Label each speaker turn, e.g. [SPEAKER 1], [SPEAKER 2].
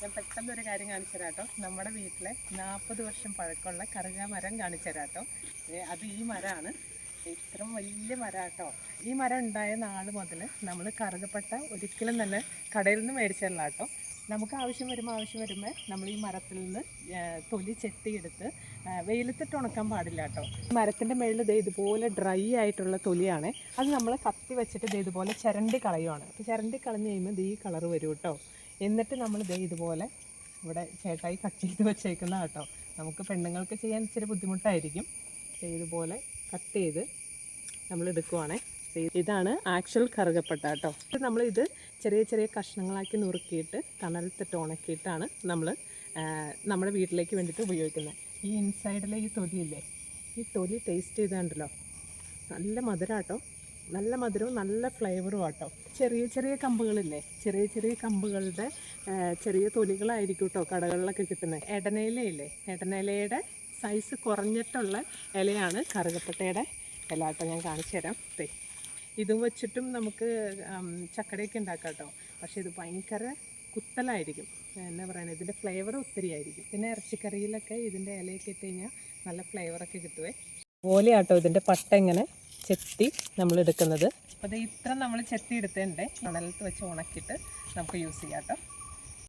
[SPEAKER 1] ഞാൻ പെട്ടെന്ന് ഒരു കാര്യം കാണിച്ചു തരാട്ടോ. നമ്മുടെ വീട്ടിലെ നാൽപ്പത് വർഷം പഴക്കമുള്ള കറുക മരം കാണിച്ചു തരാട്ടോ. അത് ഈ മരമാണ് ഇത്ര വലിയ മരാട്ടോ. ഈ മരം ഉണ്ടായ നാൾ മുതൽ നമ്മൾ കറുകപ്പെട്ട ഒരിക്കലും തന്നെ കടയിൽ നിന്ന് മേടിച്ചല്ല കേട്ടോ. നമുക്ക് ആവശ്യം വരുമ്പോൾ ആവശ്യം വരുമ്പോൾ നമ്മൾ ഈ മരത്തിൽ നിന്ന് തൊലി ചെത്തിയെടുത്ത് വെയിലത്തിട്ട് ഉണക്കാൻ പാടില്ല കേട്ടോ. മരത്തിന്റെ മേളിൽ ഇത് ഇതുപോലെ ഡ്രൈ ആയിട്ടുള്ള തൊലിയാണ്. അത് നമ്മൾ കത്തി വെച്ചിട്ട് ഇത് ഇതുപോലെ ചിരണ്ടി കളയുവാണ്. അപ്പോൾ ചിരണ്ടി കളഞ്ഞ് കഴിയുമ്പോൾ ദേ ഈ കളർ വരും കേട്ടോ. എന്നിട്ട് നമ്മൾ ദേ ഇതുപോലെ ഇവിടെ ചേട്ടായി കട്ട് ചെയ്ത് വെച്ചേക്കുന്ന കേട്ടോ. നമുക്ക് പെണ്ണുങ്ങൾക്ക് ചെയ്യാൻ ഇച്ചിരി ബുദ്ധിമുട്ടായിരിക്കും. ഇതുപോലെ കട്ട് ചെയ്ത് നമ്മൾ എടുക്കുവാണേ. ഇതാണ് ആക്ച്വൽ കറുകപ്പട്ട കേട്ടോ. നമ്മളിത് ചെറിയ ചെറിയ കഷ്ണങ്ങളാക്കി നുറുക്കിയിട്ട് തണലത്തിട്ട് ഉണക്കിയിട്ടാണ് നമ്മൾ നമ്മുടെ വീട്ടിലേക്ക് വേണ്ടിയിട്ട് ഉപയോഗിക്കുന്നത്. ഈ ഇൻസൈഡിലെ ഈ തൊലിയില്ലേ? ഈ തൊലി ടേസ്റ്റ് ചെയ്താണ്ടല്ലോ. നല്ല മധുരാട്ടോ. നല്ല മധുരവും നല്ല ഫ്ലേവറും ആട്ടോ. ചെറിയ ചെറിയ കമ്പുകളില്ലേ? ചെറിയ ചെറിയ കമ്പുകളുടെ ചെറിയ തൊലികളായിരിക്കും കേട്ടോ കടകളിലൊക്കെ കിട്ടുന്നത് എടനയിലയില്ലേ എടനയിലയുടെ സൈസ് കുറഞ്ഞിട്ടുള്ള ഇലയാണ് കറുകപ്പട്ടയുടെ ഇല കേട്ടോ ഞാൻ കാണിച്ചു തരാം. തേ ഇതും വെച്ചിട്ടും നമുക്ക് ചക്കടയൊക്കെ ഉണ്ടാക്കാം കേട്ടോ പക്ഷേ ഇത് ഭയങ്കര കുത്തലായിരിക്കും. എന്നാ പറയുന്നത് ഇതിന്റെ ഫ്ലേവർ ഒത്തിരി ആയിരിക്കും. പിന്നെ ഇറച്ചിക്കറിയിലൊക്കെ ഇതിന്റെ ഇലയൊക്കെ ഇട്ട് കഴിഞ്ഞാൽ നല്ല ഫ്ലേവറൊക്കെ കിട്ടുവേ. പോലെയാട്ടോ ഇതിന്റെ പട്ട ഇങ്ങനെ ചെത്തി നമ്മൾ എടുക്കുന്നത് അപ്പോൾ ഇത് ഇത്ര നമ്മൾ ചെത്തി എടുത്തതിന്റെ മണലത്ത് വെച്ച് ഉണക്കിയിട്ട് നമുക്ക് യൂസ് ചെയ്യാം കേട്ടോ.